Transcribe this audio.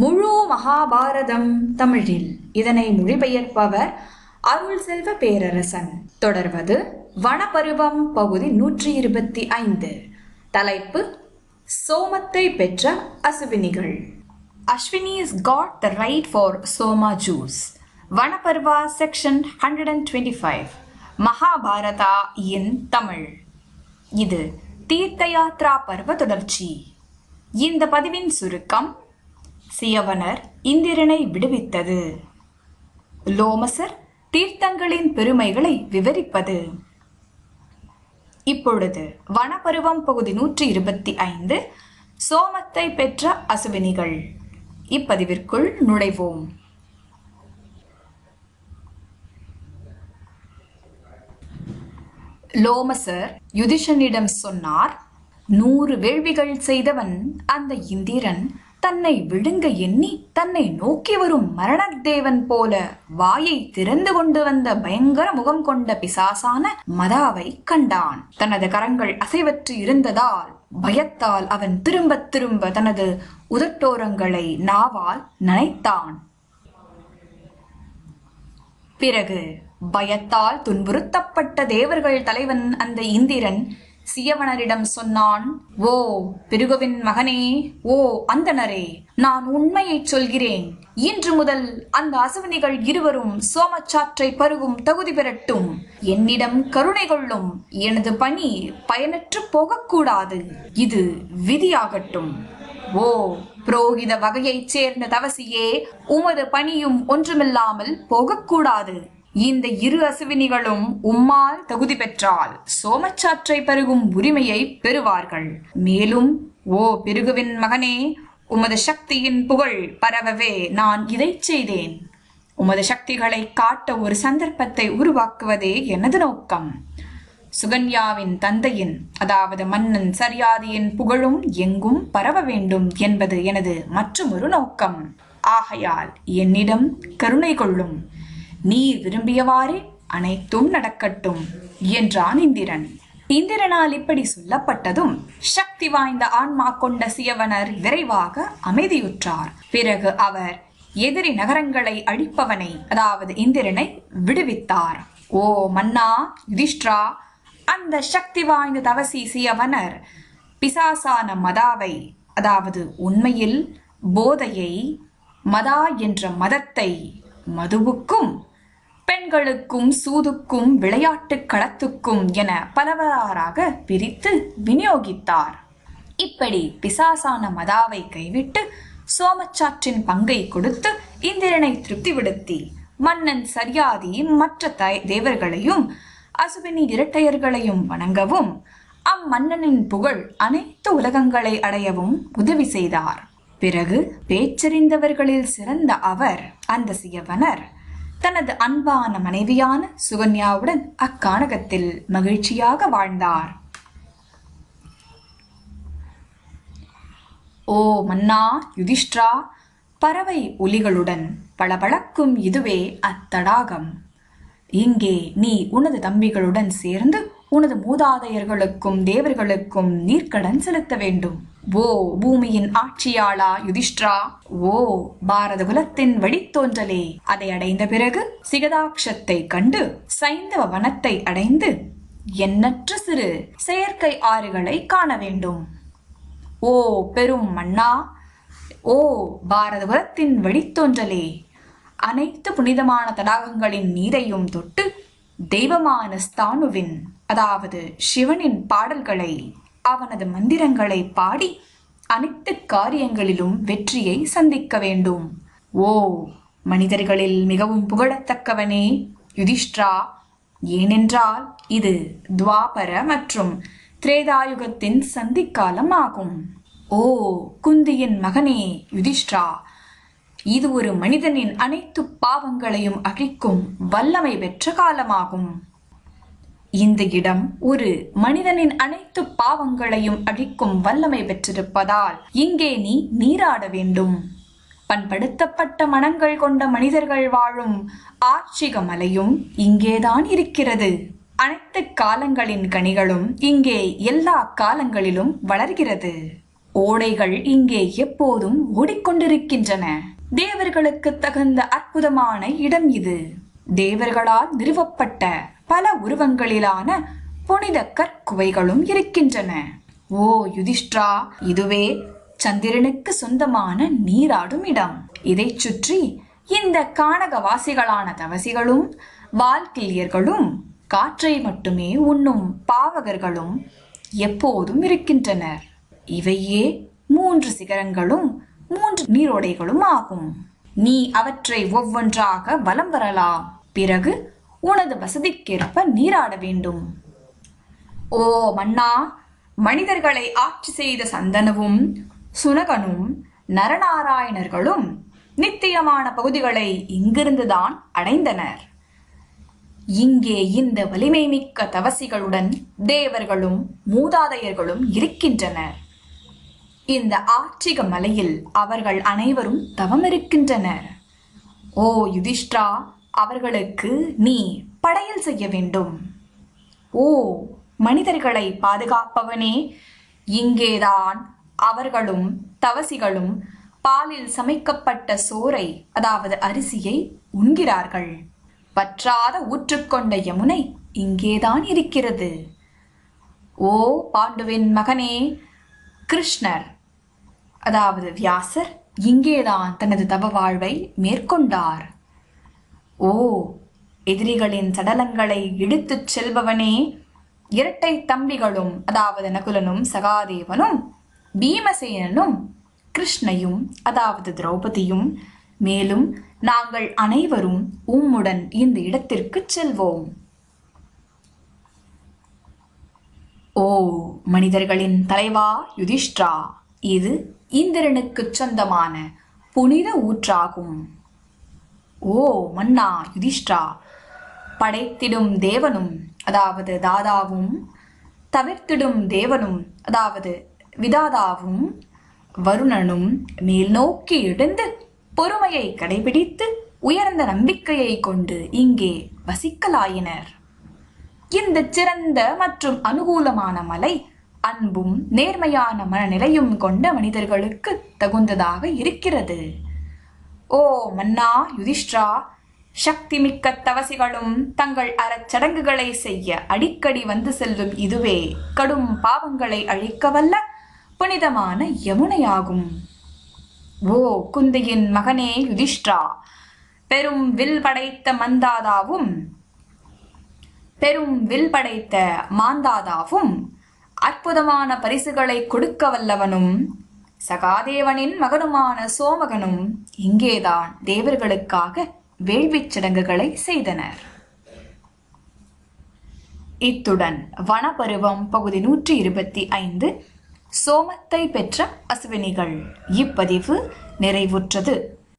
முழு மகாபாரதம் தமிழில். இதனை மொழிபெயர்ப்பவர் அருள் செல்வ பேரரசன். தொடர்வது வனபருவம் பகுதி நூற்றி இருபத்தி ஐந்து. தலைப்பு சோமத்தை பெற்ற அசுவினிகள். Ashwinis got the right for soma juice Vanaparva section hundred and twenty five Mahabharata in Tamil. இது தீர்த்த யாத்ரா பருவ தொடர்ச்சி. இந்த பதிவின் சுருக்கம் சியவனர் இந்திரனை விடுவித்தது. லோமசர் தீர்த்தங்களின் பெருமைகளை விவரிப்பது. இப்பொழுது வனப்பருவம் பகுதி நூற்றி இருபத்தி ஐந்து சோமத்தை பெற்ற அசுவினிகள். இப்பதிவிற்குள் நுழைவோம். லோமசர் யுதிஷனிடம் சொன்னார் நூறு வேள்விகள் செய்தவன் அந்த இந்திரன் தன்னை விழுங்க எண்ணி தன்னை நோக்கி வரும் மரணத்தேவன் போல வாயை திறந்து கொண்டு வந்த பயங்கர முகம் கொண்ட பிசாசான மதாவை கண்டான். தனது கரங்கள் அசைவற்று இருந்ததால் பயத்தால் அவன் திரும்ப திரும்ப தனது உதட்டோரங்களை நாவால் நனைத்தான். பிறகு பயத்தால் துன்புறுத்தப்பட்ட தேவர்கள் தலைவன் அந்த இந்திரன் சியவனரிடம் சொன்னான் ஓ பிருகுவின் மகனே ஓ அந்தணரே நான் உண்மையைச் சொல்கிறேன். இன்று முதல் அந்த அசுவனிகள் இருவரும் சோமச்சாற்றை பருகும் தகுதி பெறட்டும். என்னிடம் கருணை கொள்ளும் எனது பணி பயனற்று போகக்கூடாது. இது விதியாகட்டும். ஓ புரோகித வகையைச் சேர்ந்த தவசியே உமது பணியும் ஒன்றுமில்லாமல் போகக்கூடாது. இந்த இரு அசுவினிகளும் உம்மால் தகுதி பெற்றால் சோமச்சாற்றை பருகும் உரிமையை பெறுவார்கள். மேலும் ஓ பெருகுவின் மகனே உமது சக்தியின் புகழ் பரவவே நான் இதை செய்தேன். உமது சக்திகளை காட்ட ஒரு சந்தர்ப்பத்தை உருவாக்குவதே எனது நோக்கம். சுகன்யாவின் தந்தையின் அதாவது மன்னன் சரியாதியின் புகழும் எங்கும் பரவ வேண்டும் என்பது எனது மற்றொரு நோக்கம். ஆகையால் என்னிடம் கருணை கொள்ளும். நீர் விரும்பியவாறே அனைத்தும் நடக்கட்டும் என்றான் இந்திரன். இந்திரனால் இப்படி சொல்லப்பட்டதும் சக்தி வாய்ந்த ஆன்மா கொண்ட சியவனர் விரைவாக அமைதியுற்றார். பிறகு அவர் எதிரி நகரங்களை அழிப்பவனை அதாவது இந்திரனை விடுவித்தார். ஓ மன்னா யுதிஷ்டிரா அந்த சக்தி வாய்ந்த தவசி சியவனர் பிசாசான மதாவை அதாவது உண்மையில் போதையை மதா என்ற மதத்தை மதுவுக்கும் பெண்களுக்கும் சூதுக்கும் விளையாட்டு களத்துக்கும் என பலவாறாக பிரித்து விநியோகித்தார். இப்படி பிசாசான மதாவை கைவிட்டு சோமச்சாற்றின் பங்கை கொடுத்து இந்திரனை திருப்திப்படுத்தி மன்னன் சரியாதி மற்ற த- தேவர்களையும் அசுவினி இரட்டையர்களையும் வணங்கவும் அம்மன்னனின் புகழ் அனைத்து உலகங்களை அடையவும் உதவி செய்தார். பிறகு பேச்சறிந்தவர்களில் சிறந்த அவர் அந்த சியவனர் தனது அன்பான மனைவியான சுகன்யாவுடன் அக்கானகத்தில் மகிழ்ச்சியாக வாழ்ந்தார். ஓ மன்னா யுதிஷ்டிரா பறவை ஒலிகளுடன் பளபளக்கும் இதுவே அத்தடாகம். இங்கே நீ உனது தம்பிகளுடன் சேர்ந்து உனது மூதாதையர்களுக்கும் தேவர்களுக்கும் நீர்க்கடன் செலுத்த வேண்டும். ஓ பூமியின் ஆட்சியாளா யுதிஷ்டிரா? ஓ பாரத குலத்தின் வழித்தோன்றலே. அதை அடைந்த பிறகு சிகதாட்சத்தை கண்டு சைந்தவ வனத்தை அடைந்து எண்ணற்ற சிறு செயற்கை ஆறுகளை காண வேண்டும். ஓ பெரும் மன்னா! ஓ பாரதபுரத்தின் வழித்தோன்றலே. அனைத்து புனிதமான தடாகங்களின் நீரையும் தொட்டு தெய்வமான ஸ்தானுவின் அதாவது சிவனின் பாடல்களை அவனது மந்திரங்களை பாடி அனைத்து காரியங்களிலும் வெற்றியை சந்திக்க வேண்டும். ஓ மனிதர்களில் மிகவும் புகழத்தக்கவனே. யுதிஷ்டிரா ஏனென்றால் இது துவாபர மற்றும் திரேதாயுகத்தின் சந்திக்காலம் ஆகும். ஓ குந்தியின் மகனே யுதிஷ்டிரா இது ஒரு மனிதனின் அனைத்து பாவங்களையும் அழிக்கும் வல்லமை பெற்ற காலமாகும். இந்த இடம் ஒரு மனிதனின் அனைத்து பாவங்களையும் அழிக்கும் வல்லமை பெற்றிருப்பதால் இங்கே நீ நீராட வேண்டும். பண்படுத்தப்பட்ட மனங்கள் கொண்ட மனிதர்கள் வாழும் ஆட்சிக மலையும் இங்கேதான் இருக்கிறது. அனைத்து காலங்களின் கனிகளும் இங்கே எல்லா காலங்களிலும் வளர்கிறது. ஓடைகள் இங்கே எப்போதும் ஓடிக்கொண்டிருக்கின்றன. தேவர்களுக்கு தகுந்த அற்புதமான இடம் இது. தேவர்களால் நிறுவப்பட்ட பல உருவங்களிலான புனித கற்குவைகளும் இருக்கின்றன. ஓ யுதிஷ்டிரா இதுவே சந்திரனுக்கு சொந்தமான நீராடும் இடம். இதைச் சுற்றி இந்த கானகவாசிகளான தவசிகளும் வால்கில்யர்களும் காற்றை மட்டுமே உண்ணும் பாவகர்களும் எப்போதும் இருக்கின்றனர். இவையே மூன்று சிகரங்களும் மூன்று நீரோடைகளும் ஆகும். நீ அவற்றை ஒவ்வொன்றாக வலம் வரலாம். பிறகு உனது வசதிக்கேற்ப நீராட வேண்டும். ஓ மன்னா மனிதர்களை ஆட்சி செய்த சந்தனவும் சுனகனும் நரநாராயணர்களும் நித்தியமான பகுதிகளை இங்கிருந்துதான் அடைந்தனர். இங்கே இந்த வலிமை மிக்க தவசிகளுடன் தேவர்களும் மூதாதையர்களும் இருக்கின்றனர். இந்த ஆட்சிக மலையில் அவர்கள் அனைவரும் தவம் இருக்கின்றனர் ஓ யுதிஷ்டா அவர்களுக்கு நீ படையல் செய்ய வேண்டும். ஓ மனிதர்களை பாதுகாப்பவனே இங்கேதான் அவர்களும் தவசிகளும் பாலில் சமைக்கப்பட்ட சோறை அதாவது அரிசியை உண்கிறார்கள். பற்றாத ஊற்றுக்கொண்ட யமுனை இங்கேதான் இருக்கிறது. ஓ பாண்டுவின் மகனே கிருஷ்ணர் அதாவது வியாசர் இங்கேதான் தனது தவ வாழ்வை மேற்கொண்டார். ஓ எதிரிகளின் சடலங்களை இழுத்துச் செல்பவனே இரட்டை தம்பிகளும் அதாவது நகுலனும் சகாதேவனும் பீமசேனனும் கிருஷ்ணையும் அதாவது திரௌபதியும் மேலும் நாங்கள் அனைவரும் உம்முடன் இந்த இடத்திற்கு செல்வோம். ஓ மனிதர்களின் தலைவா யுதிஷ்டிரா இது இந்திரனுக்கு சொந்தமான புனித ஊற்றாகும். ஓ மன்னா யுதிஷ்டா. படைத்திடும் தேவனும் அதாவது தாதாவும் தவிர்த்திடும் தேவனும் அதாவது விதாதாவும் வருணனும் மேல் நோக்கி எழுந்து பொறுமையை கடைபிடித்து உயர்ந்த நம்பிக்கையை கொண்டு இங்கே வசிக்கலாயினர். இந்த சிறந்த மற்றும் அனுகூலமான மலை அன்பும் நேர்மையான மனநிலையும் கொண்ட மனிதர்களுக்கு தகுந்ததாக இருக்கிறது. ஓ மன்னா யுதிஷ்டிரா சக்தி மிக்க தவசிகளும் தங்கள் அறச்சடங்குகளை செய்ய அடிக்கடி வந்து செல்லும் இதுவே கடும் பாவங்களை அழிக்கவல்ல புனிதமான யமுனையாகும். ஓ குந்தியின் மகனே யுதிஷ்டிரா பெரும் வில் படைத்த மந்தாதாவும் பெரும் வில் படைத்த மாந்தாதாவும் அற்புதமான பரிசுகளை கொடுக்க வல்லவனும் சகாதேவனின் மகனுமான சோமகனும் இங்கேதான் தேவர்களுக்காக வேள்விச் சடங்குகளை செய்தனர். இத்துடன் வனபருவம் பகுதி நூற்றி இருபத்தி ஐந்து சோமத்தை பெற்ற அசுவினிகள் இப்பதிவு நிறைவுற்றது.